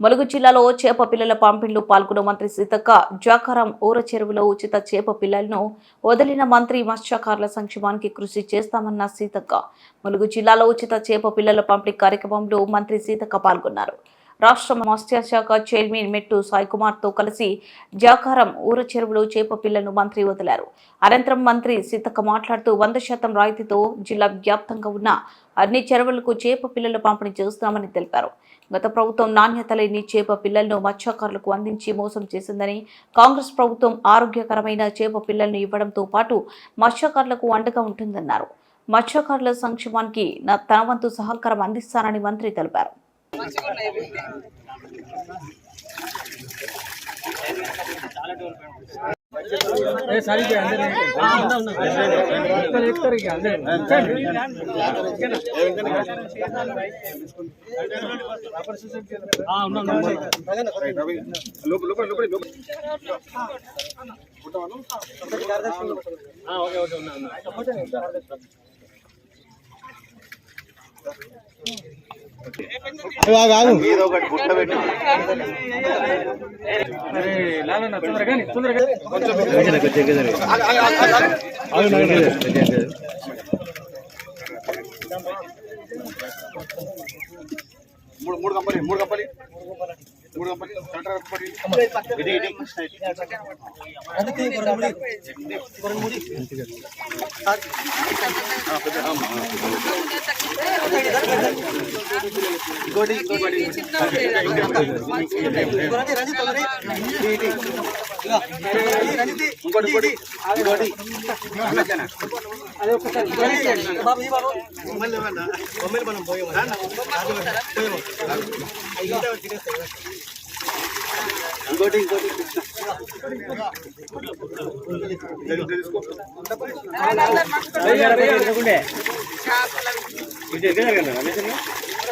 ములుగు జిల్లాలో చేప పిల్లల పంపిణీలో పాల్గొన్న మంత్రి సీతక్క జాకారం ఊర చెరువులో ఉచిత చేప పిల్లలను వదిలిన మంత్రి మత్స్యకారుల సంక్షేమానికి కృషి చేస్తామన్న సీతక్క. ములుగు జిల్లాలో ఉచిత చేప పిల్లల పంపిణీ కార్యక్రమంలో మంత్రి సీతక్క పాల్గొన్నారు. రాష్ట్ర మత్స్యశాఖ చైర్మన్ మెట్టు సాయికుమార్తో కలిసి జాకారం ఊర చెరువులో చేప పిల్లలను మంత్రి వదిలారు. అనంతరం మంత్రి సీతక్క మాట్లాడుతూ వంద శాతం రాయితీతో జిల్లా వ్యాప్తంగా ఉన్న అన్ని చెరువులకు చేప పిల్లల పంపిణీ చేస్తామని తెలిపారు. గత ప్రభుత్వం నాణ్యత లేని చేప పిల్లలను మత్స్యకారులకు అందించి మోసం చేసిందని కాంగ్రెస్ ప్రభుత్వం ఆరోగ్యకరమైన చేప పిల్లలను ఇవ్వడంతో పాటు మత్స్యకారులకు అండగా ఉంటుందన్నారు. మత్స్యకారుల సంక్షేమానికి నా తన వంతు సహకారం అందిస్తానని మంత్రి తెలిపారు. ఓకే ఓకే ఉన్నా పెట్టి మూడు మూడు కంపలి మూడు కంపలి మూడు కంపలి సెంటర్ కంపలి ఇది ఇది. కృష్ణ ఇది. ఆ, పెద్ద, ఆ, ఆ. ఇంకోటి ఇంకోటి ఇంకోటి ఇంకోటి ఇంకోటి అన్నకేనా? ఇంకోటి ఇంకోటి ఇది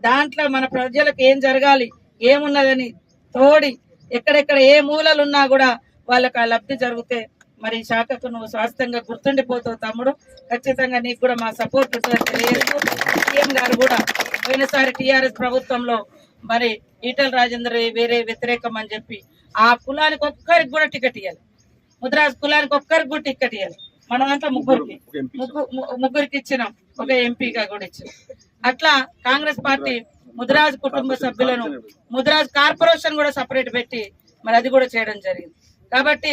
దాంట్లో మన ప్రజలకు ఏం జరగాలి ఏమున్నదని తోడి ఎక్కడెక్కడ ఏ మూలలు ఉన్నా కూడా వాళ్ళకి ఆ లబ్ధి జరిగితే మరి శాఖకు నువ్వు స్వాస్థ్యంగా గుర్తుండిపోతావు తమ్ముడు. ఖచ్చితంగా నీకు కూడా మా సపోర్ట్ సీఎం గారు కూడా పోయినసారి టిఆర్ఎస్ ప్రభుత్వంలో మరి ఈటల రాజేందర్ వేరే వ్యతిరేకం అని చెప్పి ఆ కులానికి ఒక్కరికి కూడా టికెట్ ఇవ్వాలి ముద్రాజ్ కులానికి ఒక్కరికి కూడా టికెట్ ఇవ్వాలి మనమంతా ముగ్గురికి. ముగ్గు- ము- ముగ్గురికి ఇచ్చినాం. ఒక ఎంపీగా కూడా ఇచ్చినాం. అట్లా కాంగ్రెస్ పార్టీ ముదిరాజ్ కుటుంబ సభ్యులను ముదిరాజ్ కార్పొరేషన్ కూడా సపరేట్ పెట్టి మరి అది కూడా చేయడం జరిగింది. కాబట్టి